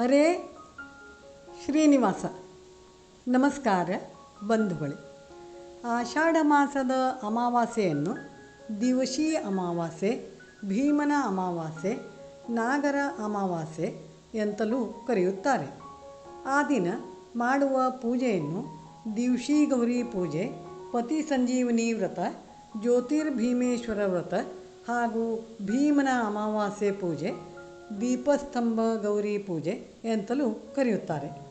ಹರೇ ಶ್ರೀನಿವಾಸ. ನಮಸ್ಕಾರ, ಬಂಧುಗಳೇ. ಆಷಾಢ ಮಾಸದ ಅಮಾವಾಸ್ಯೆಯನ್ನು ದಿವಶಿ ಅಮಾವಾಸ್ಯೆ, ಭೀಮನ ಅಮಾವಾಸ್ಯೆ, ನಾಗರ ಅಮಾವಾಸ್ಯೆ ಎಂತಲೂ ಕರೆಯುತ್ತಾರೆ. ಆ ದಿನ ಮಾಡುವ ಪೂಜೆಯನ್ನು ದಿವಶಿ ಗೌರಿ ಪೂಜೆ, ಪತಿ ಸಂಜೀವನಿ ವ್ರತ, ಜ್ಯೋತಿರ್ಭೀಮೇಶ್ವರ ವ್ರತ ಹಾಗೂ ಭೀಮನ ಅಮಾವಾಸ್ಯೆ ಪೂಜೆ ದೀಪಸ್ತಂಭ ಗೌರಿ ಪೂಜೆ ಎಂತಲೂ ಕರೆಯುತ್ತಾರೆ.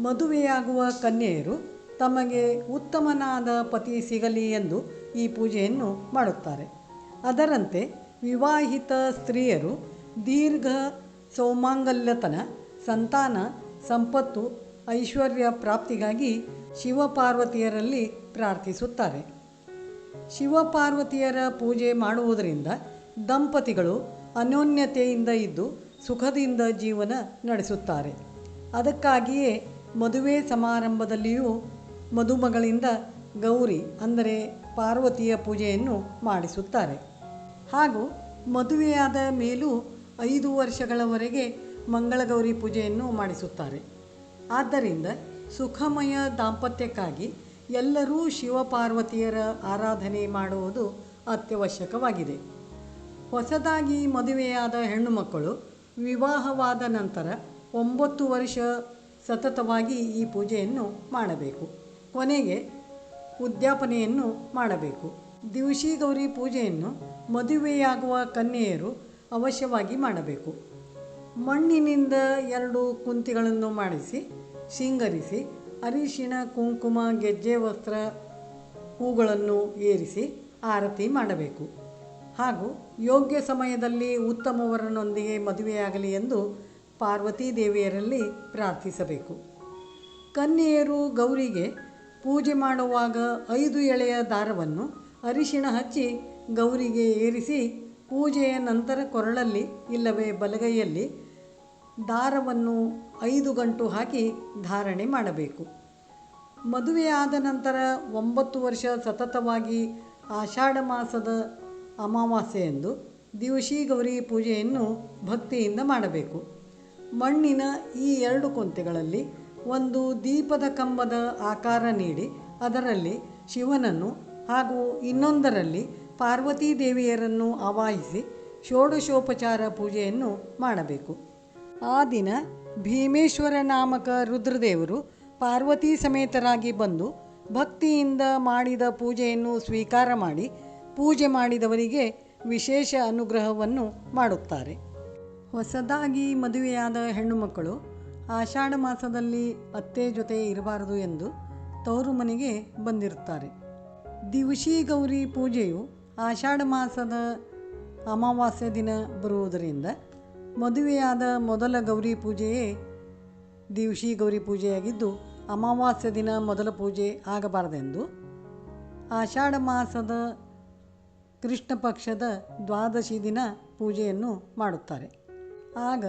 ಮದುವೆಯಾಗುವ ಕನ್ಯೆಯರು ತಮಗೆ ಉತ್ತಮನಾದ ಪತಿ ಸಿಗಲಿ ಎಂದು ಈ ಪೂಜೆಯನ್ನು ಮಾಡುತ್ತಾರೆ. ಅದರಂತೆ ವಿವಾಹಿತ ಸ್ತ್ರೀಯರು ದೀರ್ಘ ಸೌಮಾಂಗಲ್ಯತನ, ಸಂತಾನ, ಸಂಪತ್ತು, ಐಶ್ವರ್ಯ ಪ್ರಾಪ್ತಿಗಾಗಿ ಶಿವಪಾರ್ವತಿಯರಲ್ಲಿ ಪ್ರಾರ್ಥಿಸುತ್ತಾರೆ. ಶಿವಪಾರ್ವತಿಯರ ಪೂಜೆ ಮಾಡುವುದರಿಂದ ದಂಪತಿಗಳು ಅನ್ಯೋನ್ಯತೆಯಿಂದ ಇದ್ದು ಸುಖದಿಂದ ಜೀವನ ನಡೆಸುತ್ತಾರೆ. ಅದಕ್ಕಾಗಿಯೇ ಮದುವೆ ಸಮಾರಂಭದಲ್ಲಿಯೂ ಮದುಮಗಳಿಂದ ಗೌರಿ ಅಂದರೆ ಪಾರ್ವತಿಯ ಪೂಜೆಯನ್ನು ಮಾಡಿಸುತ್ತಾರೆ. ಹಾಗೂ ಮದುವೆಯಾದ ಮೇಲೂ ಐದು ವರ್ಷಗಳವರೆಗೆ ಮಂಗಳಗೌರಿ ಪೂಜೆಯನ್ನು ಮಾಡಿಸುತ್ತಾರೆ. ಆದ್ದರಿಂದ ಸುಖಮಯ ದಾಂಪತ್ಯಕ್ಕಾಗಿ ಎಲ್ಲರೂ ಶಿವಪಾರ್ವತಿಯರ ಆರಾಧನೆ ಮಾಡುವುದು ಅತ್ಯವಶ್ಯಕವಾಗಿದೆ. ಹೊಸದಾಗಿ ಮದುವೆಯಾದ ಹೆಣ್ಣು ಮಕ್ಕಳು ವಿವಾಹವಾದ ನಂತರ ಒಂಬತ್ತು ವರ್ಷ ಸತತವಾಗಿ ಈ ಪೂಜೆಯನ್ನು ಮಾಡಬೇಕು. ಕೊನೆಗೆ ಉದ್ಯಾಪನೆಯನ್ನು ಮಾಡಬೇಕು. ದಿವಸಿ ಗೌರಿ ಪೂಜೆಯನ್ನು ಮದುವೆಯಾಗುವ ಕನ್ಯೆಯರು ಅವಶ್ಯವಾಗಿ ಮಾಡಬೇಕು. ಮಣ್ಣಿನಿಂದ ಎರಡು ಕುಂತಿಗಳನ್ನು ಮಾಡಿಸಿ, ಶೃಂಗರಿಸಿ, ಅರಿಶಿಣ, ಕುಂಕುಮ, ಗೆಜ್ಜೆ, ವಸ್ತ್ರ, ಹೂಗಳನ್ನು ಏರಿಸಿ ಆರತಿ ಮಾಡಬೇಕು. ಹಾಗೂ ಯೋಗ್ಯ ಸಮಯದಲ್ಲಿ ಉತ್ತಮವರನೊಂದಿಗೆ ಮದುವೆಯಾಗಲಿ ಎಂದು ಪಾರ್ವತೀ ದೇವಿಯರಲ್ಲಿ ಪ್ರಾರ್ಥಿಸಬೇಕು. ಕನ್ಯೆಯರು ಗೌರಿಗೆ ಪೂಜೆ ಮಾಡುವಾಗ ಐದು ಎಳೆಯ ದಾರವನ್ನು ಅರಿಶಿಣ ಹಚ್ಚಿ ಗೌರಿಗೆ ಏರಿಸಿ ಪೂಜೆಯ ನಂತರ ಕೊರಳಲ್ಲಿ ಇಲ್ಲವೇ ಬಲಗೈಯಲ್ಲಿ ದಾರವನ್ನು ಐದು ಗಂಟು ಹಾಕಿ ಧಾರಣೆ ಮಾಡಬೇಕು. ಮದುವೆಯಾದ ನಂತರ ಒಂಬತ್ತು ವರ್ಷ ಸತತವಾಗಿ ಆಷಾಢ ಮಾಸದ ಅಮಾವಾಸ್ಯೆಯಂದು ದಿವಶಿ ಗೌರಿ ಪೂಜೆಯನ್ನು ಭಕ್ತಿಯಿಂದ ಮಾಡಬೇಕು. ಮಣ್ಣಿನ ಈ ಎರಡು ಕೊಂತೆಗಳಲ್ಲಿ ಒಂದು ದೀಪದ ಕಂಬದ ಆಕಾರ ನೀಡಿ ಅದರಲ್ಲಿ ಶಿವನನ್ನು ಹಾಗೂ ಇನ್ನೊಂದರಲ್ಲಿ ಪಾರ್ವತೀ ದೇವಿಯರನ್ನು ಆವಾಹಿಸಿ ಷೋಡಶೋಪಚಾರ ಪೂಜೆಯನ್ನು ಮಾಡಬೇಕು. ಆ ದಿನ ಭೀಮೇಶ್ವರ ನಾಮಕ ರುದ್ರದೇವರು ಪಾರ್ವತಿ ಸಮೇತರಾಗಿ ಬಂದು ಭಕ್ತಿಯಿಂದ ಮಾಡಿದ ಪೂಜೆಯನ್ನು ಸ್ವೀಕಾರ ಮಾಡಿ ಪೂಜೆ ಮಾಡಿದವರಿಗೆ ವಿಶೇಷ ಅನುಗ್ರಹವನ್ನು ಮಾಡುತ್ತಾರೆ. ಹೊಸದಾಗಿ ಮದುವೆಯಾದ ಹೆಣ್ಣು ಮಕ್ಕಳು ಆಷಾಢ ಮಾಸದಲ್ಲಿ ಅತ್ತೆ ಜೊತೆ ಇರಬಾರದು ಎಂದು ತವರು ಮನೆಗೆ ಬಂದಿರುತ್ತಾರೆ. ದಿವಶಿ ಗೌರಿ ಪೂಜೆಯು ಆಷಾಢ ಮಾಸದ ಅಮಾವಾಸ್ಯ ದಿನ ಬರುವುದರಿಂದ ಮದುವೆಯಾದ ಮೊದಲ ಗೌರಿ ಪೂಜೆಯೇ ದಿವಶಿ ಗೌರಿ ಪೂಜೆಯಾಗಿದ್ದು ಅಮಾವಾಸ್ಯ ದಿನ ಮೊದಲ ಪೂಜೆ ಆಗಬಾರದೆಂದು ಆಷಾಢ ಮಾಸದ ಕೃಷ್ಣ ಪಕ್ಷದ ದ್ವಾದಶಿ ದಿನ ಪೂಜೆಯನ್ನು ಮಾಡುತ್ತಾರೆ. ಆಗ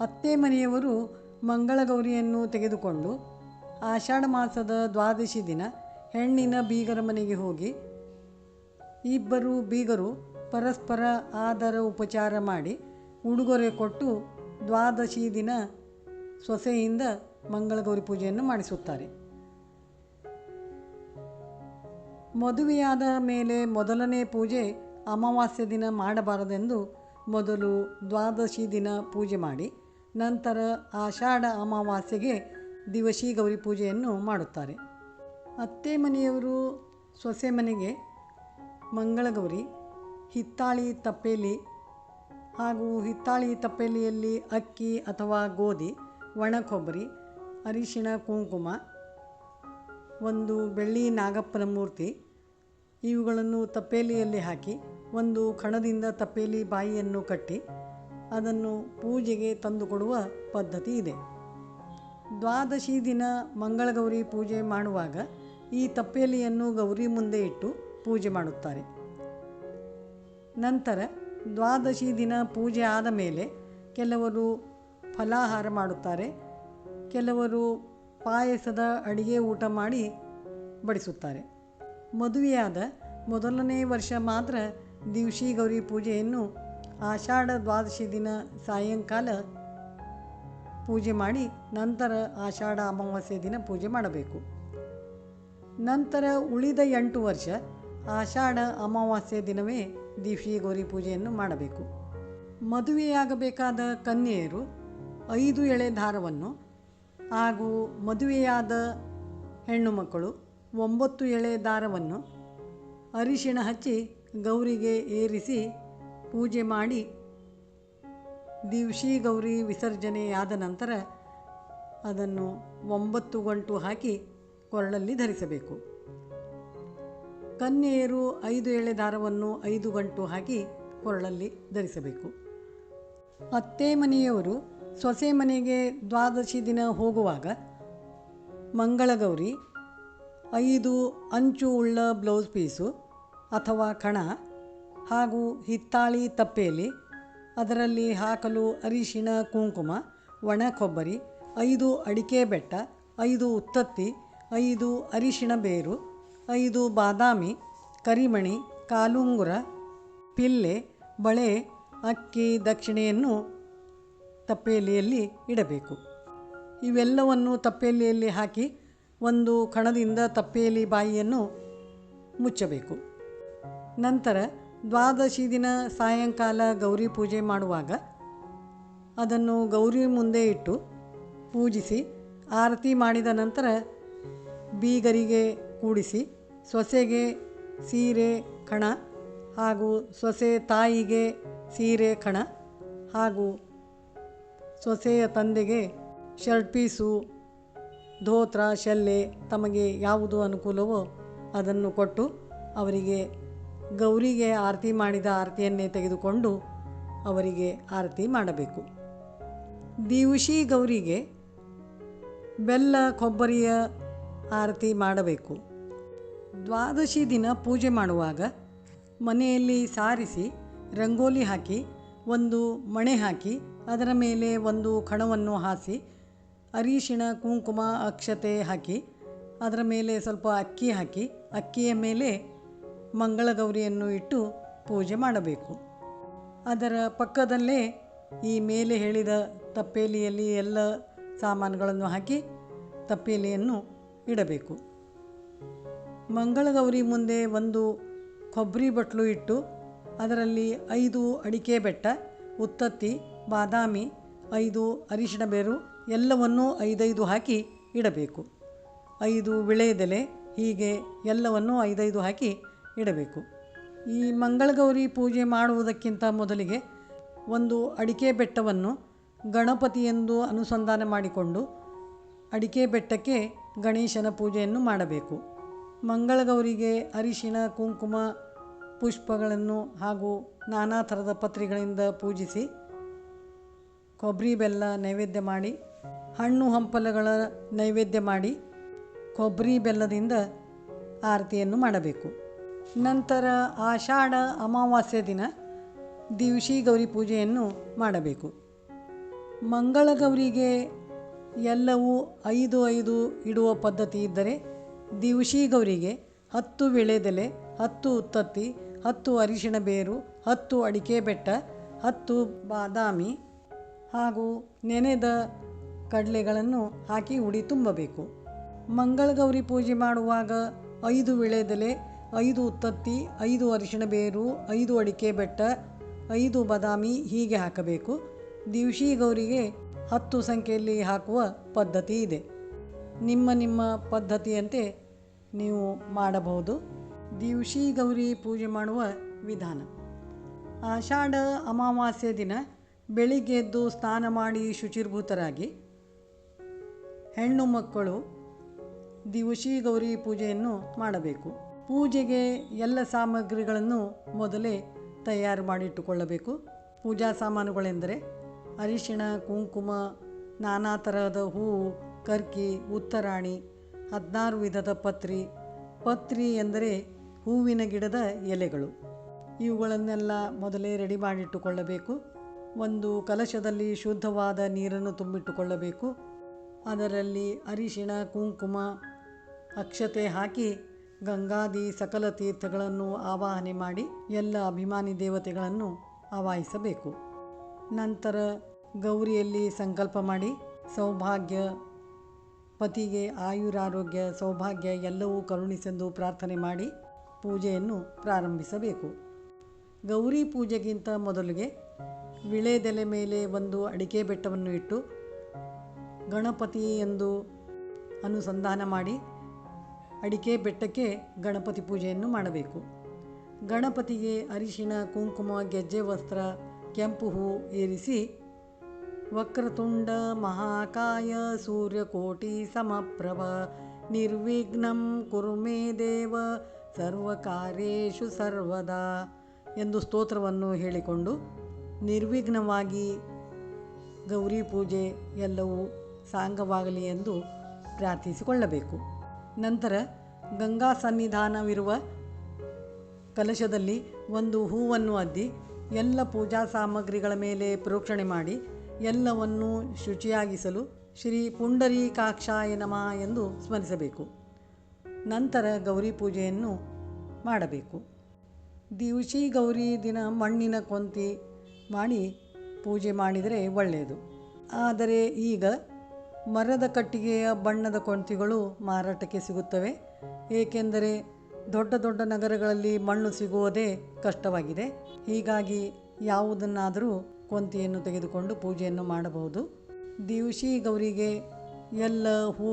ಅತ್ತೆ ಮನೆಯವರು ಮಂಗಳಗೌರಿಯನ್ನು ತೆಗೆದುಕೊಂಡು ಆಷಾಢ ಮಾಸದ ದ್ವಾದಶಿ ದಿನ ಹೆಣ್ಣಿನ ಬೀಗರ ಮನೆಗೆ ಹೋಗಿ ಇಬ್ಬರು ಬೀಗರು ಪರಸ್ಪರ ಆದರ ಉಪಚಾರ ಮಾಡಿ ಉಡುಗೊರೆ ಕೊಟ್ಟು ದ್ವಾದಶಿ ದಿನ ಸೊಸೆಯಿಂದ ಮಂಗಳಗೌರಿ ಪೂಜೆಯನ್ನು ಮಾಡಿಸುತ್ತಾರೆ. ಮದುವೆಯಾದ ಮೇಲೆ ಮೊದಲನೇ ಪೂಜೆ ಅಮಾವಾಸ್ಯೆ ದಿನ ಮಾಡಬಾರದೆಂದು ಮೊದಲು ದ್ವಾದಶಿ ದಿನ ಪೂಜೆ ಮಾಡಿ, ನಂತರ ಆಷಾಢ ಅಮಾವಾಸ್ಯೆಗೆ ದಿವಶಿ ಗೌರಿ ಪೂಜೆಯನ್ನು ಮಾಡುತ್ತಾರೆ. ಅತ್ತೆ ಮನೆಯವರು ಸೊಸೆ ಮನೆಗೆ ಮಂಗಳಗೌರಿ, ಹಿತ್ತಾಳಿ ತಪ್ಪೇಲಿ ಹಾಗೂ ಹಿತ್ತಾಳಿ ತಪ್ಪೇಲಿಯಲ್ಲಿ ಅಕ್ಕಿ ಅಥವಾ ಗೋಧಿ ಒಣ ಕೊಬ್ಬರಿ ಅರಿಶಿಣ, ಕುಂಕುಮ, ಒಂದು ಬೆಳ್ಳಿ ನಾಗಪ್ಪನ ಮೂರ್ತಿ ಇವುಗಳನ್ನು ತಪ್ಪೇಲಿಯಲ್ಲಿ ಹಾಕಿ ಒಂದು ಕಣದಿಂದ ತಪ್ಪೇಲಿ ಬಾಯಿಯನ್ನು ಕಟ್ಟಿ ಅದನ್ನು ಪೂಜೆಗೆ ತಂದುಕೊಡುವ ಪದ್ಧತಿ ಇದೆ. ದ್ವಾದಶಿ ದಿನ ಮಂಗಳಗೌರಿ ಪೂಜೆ ಮಾಡುವಾಗ ಈ ತಪ್ಪೇಲಿಯನ್ನು ಗೌರಿ ಮುಂದೆ ಇಟ್ಟು ಪೂಜೆ ಮಾಡುತ್ತಾರೆ. ನಂತರ ದ್ವಾದಶಿ ದಿನ ಪೂಜೆ ಆದ ಮೇಲೆ ಕೆಲವರು ಫಲಾಹಾರ ಮಾಡುತ್ತಾರೆ, ಕೆಲವರು ಪಾಯಸದ ಅಡಿಗೆ ಊಟ ಮಾಡಿ ಬಡಿಸುತ್ತಾರೆ. ಮದುವೆಯಾದ ಮೊದಲನೇ ವರ್ಷ ಮಾತ್ರ ದಿವಸಿ ಗೌರಿ ಪೂಜೆಯನ್ನು ಆಷಾಢ ದ್ವಾದಶಿ ದಿನ ಸಾಯಂಕಾಲ ಪೂಜೆ ಮಾಡಿ ನಂತರ ಆಷಾಢ ಅಮಾವಾಸ್ಯೆ ದಿನ ಪೂಜೆ ಮಾಡಬೇಕು. ನಂತರ ಉಳಿದ ಎಂಟು ವರ್ಷ ಆಷಾಢ ಅಮಾವಾಸ್ಯೆ ದಿನವೇ ದಿವಸಿ ಗೌರಿ ಪೂಜೆಯನ್ನು ಮಾಡಬೇಕು. ಮದುವೆಯಾಗಬೇಕಾದ ಕನ್ಯೆಯರು ಐದು ಎಳೆ ದಾರವನ್ನು ಹಾಗೂ ಮದುವೆಯಾದ ಹೆಣ್ಣು ಮಕ್ಕಳು ಒಂಬತ್ತು ಎಳೆ ದಾರವನ್ನು ಅರಿಶಿಣ ಹಚ್ಚಿ ಗೌರಿಗೆ ಏರಿಸಿ ಪೂಜೆ ಮಾಡಿ ದಿವ್ಶಿ ಗೌರಿ ವಿಸರ್ಜನೆಯಾದ ನಂತರ ಅದನ್ನು ಒಂಬತ್ತು ಗಂಟು ಹಾಕಿ ಕೊರಳಲ್ಲಿ ಧರಿಸಬೇಕು. ಕನ್ಯೆಯರು ಐದು ಎಳೆ ದಾರವನ್ನು ಐದು ಗಂಟು ಹಾಕಿ ಕೊರಳಲ್ಲಿ ಧರಿಸಬೇಕು. ಅತ್ತೆ ಮನೆಯವರು ಸೊಸೆ ಮನೆಗೆ ದ್ವಾದಶಿ ದಿನ ಹೋಗುವಾಗ ಮಂಗಳಗೌರಿ ಐದು ಅಂಚು ಉಳ್ಳ ಬ್ಲೌಸ್ ಪೀಸು ಅಥವಾ ಕಣ ಹಾಗೂ ಹಿತ್ತಾಳಿ ತಪ್ಪೆಯಲ್ಲಿ ಅದರಲ್ಲಿ ಹಾಕಲು ಅರಿಶಿಣ, ಕುಂಕುಮ, ಒಣ ಕೊಬ್ಬರಿ, ಐದು ಅಡಿಕೆ ಬೆಟ್ಟ, ಐದು ಉತ್ತತ್ತಿ, ಐದು ಅರಿಶಿಣ ಬೇರು, ಐದು ಬಾದಾಮಿ, ಕರಿಮಣಿ, ಕಾಲುಂಗುರ, ಪಿಲ್ಲೆ, ಬಳೆ, ಅಕ್ಕಿ, ದಕ್ಷಿಣೆಯನ್ನು ತಪ್ಪೆಲೆಯಲ್ಲಿ ಇಡಬೇಕು. ಇವೆಲ್ಲವನ್ನು ತಪ್ಪೆಲೆಯಲ್ಲಿ ಹಾಕಿ ಒಂದು ಕಣದಿಂದ ತಪ್ಪೆಯಲ್ಲಿ ಬಾಯಿಯನ್ನು ಮುಚ್ಚಬೇಕು. ನಂತರ ದ್ವಾದಶಿ ದಿನ ಸಾಯಂಕಾಲ ಗೌರಿ ಪೂಜೆ ಮಾಡುವಾಗ ಅದನ್ನು ಗೌರಿ ಮುಂದೆ ಇಟ್ಟು ಪೂಜಿಸಿ, ಆರತಿ ಮಾಡಿದ ನಂತರ ಬೀಗರಿಗೆ ಕೂಡಿಸಿ, ಸೊಸೆಗೆ ಸೀರೆ, ಕಣ ಹಾಗೂ ಸೊಸೆ ತಾಯಿಗೆ ಸೀರೆ, ಕಣ ಹಾಗೂ ಸೊಸೆಯ ತಂದೆಗೆ ಶರ್ಟ್ ಪೀಸು ಧೋತ್ರ, ಶಲ್ಲೆ ತಮಗೆ ಯಾವುದು ಅನುಕೂಲವೋ ಅದನ್ನು ಕೊಟ್ಟು ಅವರಿಗೆ ಗೌರಿಗೆ ಆರತಿ ಮಾಡಿದ ಆರತಿಯನ್ನೇ ತೆಗೆದುಕೊಂಡು ಅವರಿಗೆ ಆರತಿ ಮಾಡಬೇಕು. ದಿವಶಿ ಗೌರಿಗೆ ಬೆಲ್ಲ, ಕೊಬ್ಬರಿಯ ಆರತಿ ಮಾಡಬೇಕು. ದ್ವಾದಶಿ ದಿನ ಪೂಜೆ ಮಾಡುವಾಗ ಮನೆಯಲ್ಲಿ ಸಾರಿಸಿ ರಂಗೋಲಿ ಹಾಕಿ, ಒಂದು ಮಣೆ ಹಾಕಿ, ಅದರ ಮೇಲೆ ಒಂದು ಕಣವನ್ನು ಹಾಸಿ ಅರಿಶಿಣ, ಕುಂಕುಮ, ಅಕ್ಷತೆ ಹಾಕಿ, ಅದರ ಮೇಲೆ ಸ್ವಲ್ಪ ಅಕ್ಕಿ ಹಾಕಿ, ಅಕ್ಕಿಯ ಮೇಲೆ ಮಂಗಳಗೌರಿಯನ್ನು ಇಟ್ಟು ಪೂಜೆ ಮಾಡಬೇಕು. ಅದರ ಪಕ್ಕದಲ್ಲೇ ಈ ಮೇಲೆ ಹೇಳಿದ ತಪ್ಪೇಲಿಯಲ್ಲಿ ಎಲ್ಲ ಸಾಮಾನುಗಳನ್ನು ಹಾಕಿ ತಪ್ಪೇಲಿಯನ್ನು ಇಡಬೇಕು. ಮಂಗಳಗೌರಿ ಮುಂದೆ ಒಂದು ಕೊಬ್ಬರಿ ಬಟ್ಲು ಇಟ್ಟು, ಅದರಲ್ಲಿ ಐದು ಅಡಿಕೆ ಬೆಟ್ಟ, ಉತ್ತತ್ತಿ, ಬಾದಾಮಿ, ಐದು ಅರಿಶಿಣ ಬೇರು ಎಲ್ಲವನ್ನೂ ಐದೈದು ಹಾಕಿ ಇಡಬೇಕು. ಐದು ವಿಳೆಯದೆಲೆ ಹೀಗೆ ಎಲ್ಲವನ್ನೂ ಐದೈದು ಹಾಕಿ ಇಡಬೇಕು. ಈ ಮಂಗಳಗೌರಿ ಪೂಜೆ ಮಾಡುವುದಕ್ಕಿಂತ ಮೊದಲಿಗೆ ಒಂದು ಅಡಿಕೆ ಬೆಟ್ಟವನ್ನು ಗಣಪತಿಯೆಂದು ಅನುಸಂಧಾನ ಮಾಡಿಕೊಂಡು ಅಡಿಕೆ ಬೆಟ್ಟಕ್ಕೆ ಗಣೇಶನ ಪೂಜೆಯನ್ನು ಮಾಡಬೇಕು. ಮಂಗಳಗೌರಿಗೆ ಅರಿಶಿಣ, ಕುಂಕುಮ, ಪುಷ್ಪಗಳನ್ನು ಹಾಗೂ ನಾನಾ ಥರದ ಪತ್ರಿಗಳಿಂದ ಪೂಜಿಸಿ ಕೊಬ್ಬರಿ ಬೆಲ್ಲ ನೈವೇದ್ಯ ಮಾಡಿ ಹಣ್ಣು ಹಂಪಲುಗಳ ನೈವೇದ್ಯ ಮಾಡಿ ಕೊಬ್ಬರಿ ಬೆಲ್ಲದಿಂದ ಆರತಿಯನ್ನು ಮಾಡಬೇಕು. ನಂತರ ಆಷಾಢ ಅಮಾವಾಸ್ಯ ದಿನ ದಿವಶಿ ಗೌರಿ ಪೂಜೆಯನ್ನು ಮಾಡಬೇಕು. ಮಂಗಳ ಗೌರಿಗೆ ಎಲ್ಲವೂ ಐದು ಐದು ಇಡುವ ಪದ್ಧತಿ ಇದ್ದರೆ ದಿವಶಿ ಗೌರಿಗೆ ಹತ್ತು ವಿಳೆದೆಲೆ, ಹತ್ತು ಉತ್ತತ್ತಿ ಹತ್ತು ಅರಿಶಿಣ ಬೇರು, ಹತ್ತು ಅಡಿಕೆ ಬೆಟ್ಟ, ಹತ್ತು ಬಾದಾಮಿ ಹಾಗೂ ನೆನೆದ ಕಡಲೆಗಳನ್ನು ಹಾಕಿ ಉಡಿ ತುಂಬಬೇಕು. ಮಂಗಳಗೌರಿ ಪೂಜೆ ಮಾಡುವಾಗ ಐದು ವಿಳೆದೆಲೆ, ಐದು ಉತ್ತತ್ತಿ, ಐದು ಅರಿಶಿಣ ಬೇರು, ಐದು ಅಡಿಕೆ ಬೆಟ್ಟ, ಐದು ಬದಾಮಿ ಹೀಗೆ ಹಾಕಬೇಕು. ದಿವಶಿ ಗೌರಿಗೆ ಹತ್ತು ಸಂಖ್ಯೆಯಲ್ಲಿ ಹಾಕುವ ಪದ್ಧತಿ ಇದೆ. ನಿಮ್ಮ ನಿಮ್ಮ ಪದ್ಧತಿಯಂತೆ ನೀವು ಮಾಡಬಹುದು. ದಿವಶಿ ಗೌರಿ ಪೂಜೆ ಮಾಡುವ ವಿಧಾನ. ಆಷಾಢ ಅಮಾವಾಸ್ಯೆ ದಿನ ಬೆಳಿಗ್ಗೆ ಎದ್ದು ಸ್ನಾನ ಮಾಡಿ ಶುಚಿರ್ಭೂತರಾಗಿ ಹೆಣ್ಣು ಮಕ್ಕಳು ದಿವಶಿ ಗೌರಿ ಪೂಜೆಯನ್ನು ಮಾಡಬೇಕು. ಪೂಜೆಗೆ ಎಲ್ಲ ಸಾಮಗ್ರಿಗಳನ್ನು ಮೊದಲೇ ತಯಾರು ಮಾಡಿಟ್ಟುಕೊಳ್ಳಬೇಕು. ಪೂಜಾ ಸಾಮಾನುಗಳೆಂದರೆ ಅರಿಶಿಣ, ಕುಂಕುಮ, ನಾನಾ ತರಹದ ಹೂವು, ಕರ್ಕಿ, ಉತ್ತರಾಣಿ, ಹದಿನಾರು ವಿಧದ ಪತ್ರಿ. ಪತ್ರಿ ಎಂದರೆ ಹೂವಿನ ಗಿಡದ ಎಲೆಗಳು. ಇವುಗಳನ್ನೆಲ್ಲ ಮೊದಲೇ ರೆಡಿ ಮಾಡಿಟ್ಟುಕೊಳ್ಳಬೇಕು. ಒಂದು ಕಲಶದಲ್ಲಿ ಶುದ್ಧವಾದ ನೀರನ್ನು ತುಂಬಿಟ್ಟುಕೊಳ್ಳಬೇಕು. ಅದರಲ್ಲಿ ಅರಿಶಿಣ, ಕುಂಕುಮ, ಅಕ್ಷತೆ ಹಾಕಿ ಗಂಗಾದಿ ಸಕಲ ತೀರ್ಥಗಳನ್ನು ಆವಾಹನೆ ಮಾಡಿ ಎಲ್ಲ ಅಭಿಮಾನಿ ದೇವತೆಗಳನ್ನು ಆವಾಹಿಸಬೇಕು. ನಂತರ ಗೌರಿಯಲ್ಲಿ ಸಂಕಲ್ಪ ಮಾಡಿ ಸೌಭಾಗ್ಯ, ಪತಿಗೆ ಆಯುರಾರೋಗ್ಯ, ಸೌಭಾಗ್ಯ ಎಲ್ಲವೂ ಕರುಣಿಸೆಂದು ಪ್ರಾರ್ಥನೆ ಮಾಡಿ ಪೂಜೆಯನ್ನು ಪ್ರಾರಂಭಿಸಬೇಕು. ಗೌರಿ ಪೂಜೆಗಿಂತ ಮೊದಲಿಗೆ ವಿಳೆದೆಲೆ ಮೇಲೆ ಒಂದು ಅಡಿಕೆ ಬೆಟ್ಟವನ್ನು ಇಟ್ಟು ಗಣಪತಿ ಎಂದು ಅನುಸಂಧಾನ ಮಾಡಿ ಅಡಿಕೆ ಬೆಟ್ಟಕ್ಕೆ ಗಣಪತಿ ಪೂಜೆಯನ್ನು ಮಾಡಬೇಕು. ಗಣಪತಿಗೆ ಅರಿಶಿಣ, ಕುಂಕುಮ, ಗೆಜ್ಜೆ ವಸ್ತ್ರ, ಕೆಂಪು ಹೂ ಏರಿಸಿ ವಕ್ರತುಂಡ, ಮಹಾಕಾಯ, ಸೂರ್ಯಕೋಟಿ, ಸಮಪ್ರಭ, ನಿರ್ವಿಘ್ನಂ ಕುರು ಮೇ ದೇವ ಸರ್ವಕಾರ್ಯೇಶು ಸರ್ವದಾ ಎಂದು ಸ್ತೋತ್ರವನ್ನು ಹೇಳಿಕೊಂಡು ನಿರ್ವಿಘ್ನವಾಗಿ ಗೌರಿ ಪೂಜೆ ಎಲ್ಲವೂ ಸಾಂಗವಾಗಲಿ ಎಂದು ಪ್ರಾರ್ಥಿಸಿಕೊಳ್ಳಬೇಕು. ನಂತರ ಗಂಗಾ ಸನ್ನಿಧಾನವಿರುವ ಕಲಶದಲ್ಲಿ ಒಂದು ಹೂವನ್ನು ಅದ್ದಿ, ಎಲ್ಲ ಪೂಜಾ ಸಾಮಗ್ರಿಗಳ ಮೇಲೆ ಪ್ರೋಕ್ಷಣೆ ಮಾಡಿ, ಎಲ್ಲವನ್ನು ಶುಚಿಯಾಗಿಸಲು ಶ್ರೀ ಪುಂಡರೀಕಾಕ್ಷಾಯ ನಮ ಎಂದು ಸ್ಮರಿಸಬೇಕು. ನಂತರ ಗೌರಿ ಪೂಜೆಯನ್ನು ಮಾಡಬೇಕು. ದಿವಸಿ ಗೌರಿ ದಿನ ಮಣ್ಣಿನ ಕೊಂತಿ ಮಾಡಿ ಪೂಜೆ ಮಾಡಿದರೆ ಒಳ್ಳೆಯದು. ಆದರೆ ಈಗ ಮರದ ಕಟ್ಟಿಗೆಯ ಬಣ್ಣದ ಕೊಂತಿಗಳು ಮಾರಾಟಕ್ಕೆ ಸಿಗುತ್ತವೆ. ಏಕೆಂದರೆ ದೊಡ್ಡ ದೊಡ್ಡ ನಗರಗಳಲ್ಲಿ ಮಣ್ಣು ಸಿಗುವುದೇ ಕಷ್ಟವಾಗಿದೆ. ಹೀಗಾಗಿ ಯಾವುದನ್ನಾದರೂ ಕೊಂತಿಯನ್ನು ತೆಗೆದುಕೊಂಡು ಪೂಜೆಯನ್ನು ಮಾಡಬಹುದು. ದಿವಸಿ ಗೌರಿಗೆ ಎಲ್ಲ ಹೂ,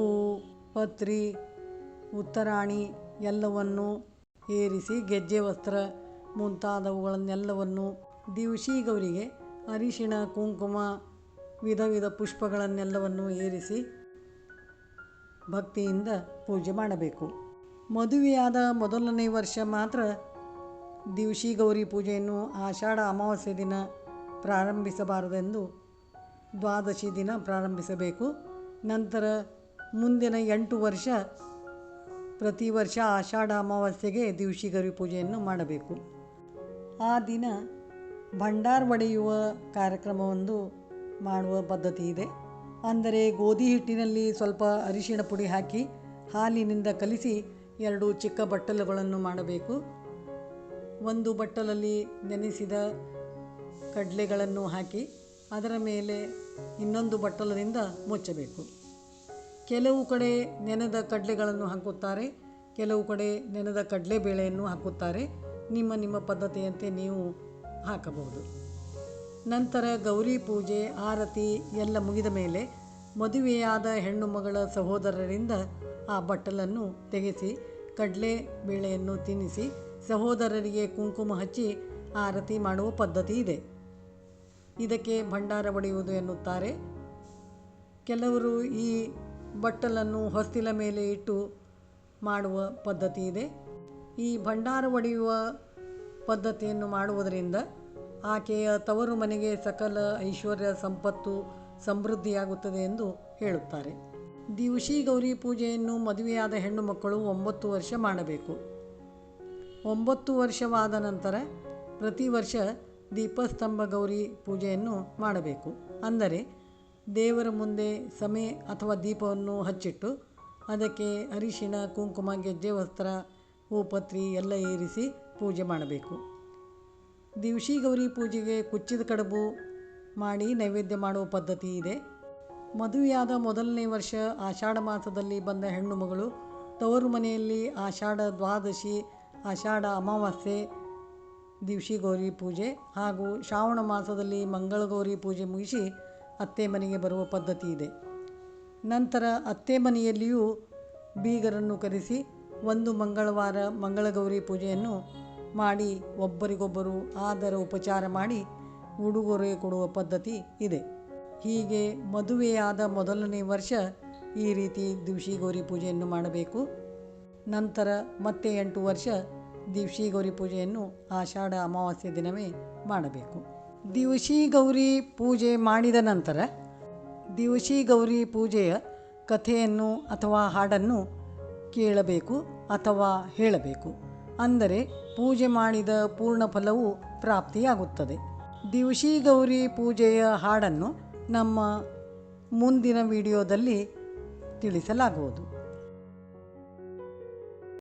ಪತ್ರಿ, ಉತ್ತರಾಣಿ ಎಲ್ಲವನ್ನು ಏರಿಸಿ ಗೆಜ್ಜೆ, ವಸ್ತ್ರ ಮುಂತಾದವುಗಳನ್ನೆಲ್ಲವನ್ನು ದಿವಸಿ ಗೌರಿಗೆ ಅರಿಶಿಣ, ಕುಂಕುಮ ವಿಧ ವಿಧ ಪುಷ್ಪಗಳನ್ನೆಲ್ಲವನ್ನು ಏರಿಸಿ ಭಕ್ತಿಯಿಂದ ಪೂಜೆ ಮಾಡಬೇಕು. ಮದುವೆಯಾದ ಮೊದಲನೇ ವರ್ಷ ಮಾತ್ರ ದಿವಶಿ ಗೌರಿ ಪೂಜೆಯನ್ನು ಆಷಾಢ ಅಮಾವಾಸ್ಯೆ ದಿನ ಪ್ರಾರಂಭಿಸಬಾರದೆಂದು ದ್ವಾದಶಿ ದಿನ ಪ್ರಾರಂಭಿಸಬೇಕು. ನಂತರ ಮುಂದಿನ ಎಂಟು ವರ್ಷ ಪ್ರತಿ ವರ್ಷ ಆಷಾಢ ಅಮಾವಾಸ್ಯೆಗೆ ದಿವಶಿ ಗೌರಿ ಪೂಜೆಯನ್ನು ಮಾಡಬೇಕು. ಆ ದಿನ ಭಂಡಾರ ಒಡೆಯುವ ಕಾರ್ಯಕ್ರಮವೊಂದು ಮಾಡುವ ಪದ್ಧತಿ ಇದೆ. ಅಂದರೆ ಗೋಧಿ ಹಿಟ್ಟಿನಲ್ಲಿ ಸ್ವಲ್ಪ ಅರಿಶಿಣ ಪುಡಿ ಹಾಕಿ ಹಾಲಿನಿಂದ ಕಲಿಸಿ ಎರಡು ಚಿಕ್ಕ ಬಟ್ಟಲುಗಳನ್ನು ಮಾಡಬೇಕು. ಒಂದು ಬಟ್ಟಲಲ್ಲಿ ನೆನೆಸಿದ ಕಡಲೆಗಳನ್ನು ಹಾಕಿ ಅದರ ಮೇಲೆ ಇನ್ನೊಂದು ಬಟ್ಟಲದಿಂದ ಮುಚ್ಚಬೇಕು. ಕೆಲವು ಕಡೆ ನೆನೆದ ಕಡಲೆಗಳನ್ನು ಹಾಕುತ್ತಾರೆ, ಕೆಲವು ಕಡೆ ನೆನೆದ ಕಡಲೆಬೇಳೆಯನ್ನು ಹಾಕುತ್ತಾರೆ. ನಿಮ್ಮ ನಿಮ್ಮ ಪದ್ಧತಿಯಂತೆ ನೀವು ಹಾಕಬಹುದು. ನಂತರ ಗೌರಿ ಪೂಜೆ, ಆರತಿ ಎಲ್ಲ ಮುಗಿದ ಮೇಲೆ ಮದುವೆಯಾದ ಹೆಣ್ಣು ಮಗಳ ಸಹೋದರರಿಂದ ಆ ಬಟ್ಟಲನ್ನು ತೆಗೆಸಿ, ಕಡಲೆ ಬೇಳೆಯನ್ನು ತಿನ್ನಿಸಿ, ಸಹೋದರರಿಗೆ ಕುಂಕುಮ ಹಚ್ಚಿ ಆರತಿ ಮಾಡುವ ಪದ್ಧತಿ ಇದೆ. ಇದಕ್ಕೆ ಭಂಡಾರ ಒಡೆಯುವುದು ಎನ್ನುತ್ತಾರೆ. ಕೆಲವರು ಈ ಬಟ್ಟಲನ್ನು ಹೊಸ್ತಿಲ ಮೇಲೆ ಇಟ್ಟು ಮಾಡುವ ಪದ್ಧತಿ ಇದೆ. ಈ ಭಂಡಾರ ಒಡೆಯುವ ಪದ್ಧತಿಯನ್ನು ಮಾಡುವುದರಿಂದ ಆಕೆಯ ತವರು ಮನೆಗೆ ಸಕಲ ಐಶ್ವರ್ಯ ಸಂಪತ್ತು ಸಮೃದ್ಧಿಯಾಗುತ್ತದೆ ಎಂದು ಹೇಳುತ್ತಾರೆ. ದಿವಸಿ ಗೌರಿ ಪೂಜೆಯನ್ನು ಮದುವೆಯಾದ ಹೆಣ್ಣು ಮಕ್ಕಳು ಒಂಬತ್ತು ವರ್ಷ ಮಾಡಬೇಕು. ಒಂಬತ್ತು ವರ್ಷವಾದ ನಂತರ ಪ್ರತಿ ವರ್ಷ ದೀಪಸ್ತಂಭ ಗೌರಿ ಪೂಜೆಯನ್ನು ಮಾಡಬೇಕು. ಅಂದರೆ ದೇವರ ಮುಂದೆ ಸಮೆ ಅಥವಾ ದೀಪವನ್ನು ಹಚ್ಚಿಟ್ಟು ಅದಕ್ಕೆ ಅರಿಶಿಣ, ಕುಂಕುಮ, ಗೆಜ್ಜೆ, ವಸ್ತ್ರ ಹೂಪತ್ರಿ ಎಲ್ಲ ಏರಿಸಿ ಪೂಜೆ ಮಾಡಬೇಕು. ದಿವಸಿ ಗೌರಿ ಪೂಜೆಗೆ ಕುಚ್ಚಿದ ಕಡುಬು ಮಾಡಿ ನೈವೇದ್ಯ ಮಾಡುವ ಪದ್ಧತಿ ಇದೆ. ಮದುವೆಯಾದ ಮೊದಲನೇ ವರ್ಷ ಆಷಾಢ ಮಾಸದಲ್ಲಿ ಬಂದ ಹೆಣ್ಣು ಮಗಳು ತವರು ಮನೆಯಲ್ಲಿ ಆಷಾಢ ದ್ವಾದಶಿ, ಆಷಾಢ ಅಮಾವಾಸ್ಯೆ ದಿವಸಿ ಗೌರಿ ಪೂಜೆ ಹಾಗೂ ಶ್ರಾವಣ ಮಾಸದಲ್ಲಿ ಮಂಗಳ ಗೌರಿ ಪೂಜೆ ಮುಗಿಸಿ ಅತ್ತೆ ಮನೆಗೆ ಬರುವ ಪದ್ಧತಿ ಇದೆ. ನಂತರ ಅತ್ತೆ ಮನೆಯಲ್ಲಿಯೂ ಬೀಗರನ್ನು ಕರೆಸಿ ಒಂದು ಮಂಗಳವಾರ ಮಂಗಳಗೌರಿ ಪೂಜೆಯನ್ನು ಮಾಡಿ, ಒಬ್ಬರಿಗೊಬ್ಬರು ಆದರ ಉಪಚಾರ ಮಾಡಿ ಉಡುಗೊರೆ ಕೊಡುವ ಪದ್ಧತಿ ಇದೆ. ಹೀಗೆ ಮದುವೆಯಾದ ಮೊದಲನೇ ವರ್ಷ ಈ ರೀತಿ ದಿವ್ಸಿ ಗೌರಿ ಪೂಜೆಯನ್ನು ಮಾಡಬೇಕು. ನಂತರ ಮತ್ತೆ ಎಂಟು ವರ್ಷ ದಿವ್ಸಿ ಗೌರಿ ಪೂಜೆಯನ್ನು ಆಷಾಢ ಅಮಾವಾಸ್ಯೆ ದಿನವೇ ಮಾಡಬೇಕು. ದಿವಸಿ ಗೌರಿ ಪೂಜೆ ಮಾಡಿದ ನಂತರ ದಿವಸಿ ಗೌರಿ ಪೂಜೆಯ ಕಥೆಯನ್ನು ಅಥವಾ ಹಾಡನ್ನು ಕೇಳಬೇಕು ಅಥವಾ ಹೇಳಬೇಕು. ಅಂದರೆ ಪೂಜೆ ಮಾಡಿದ ಪೂರ್ಣ ಫಲವು ಪ್ರಾಪ್ತಿಯಾಗುತ್ತದೆ. ದಿವಸಿ ಗೌರಿ ಪೂಜೆಯ ಹಾಡನ್ನು ನಮ್ಮ ಮುಂದಿನ ವಿಡಿಯೋದಲ್ಲಿ ತಿಳಿಸಲಾಗುವುದು.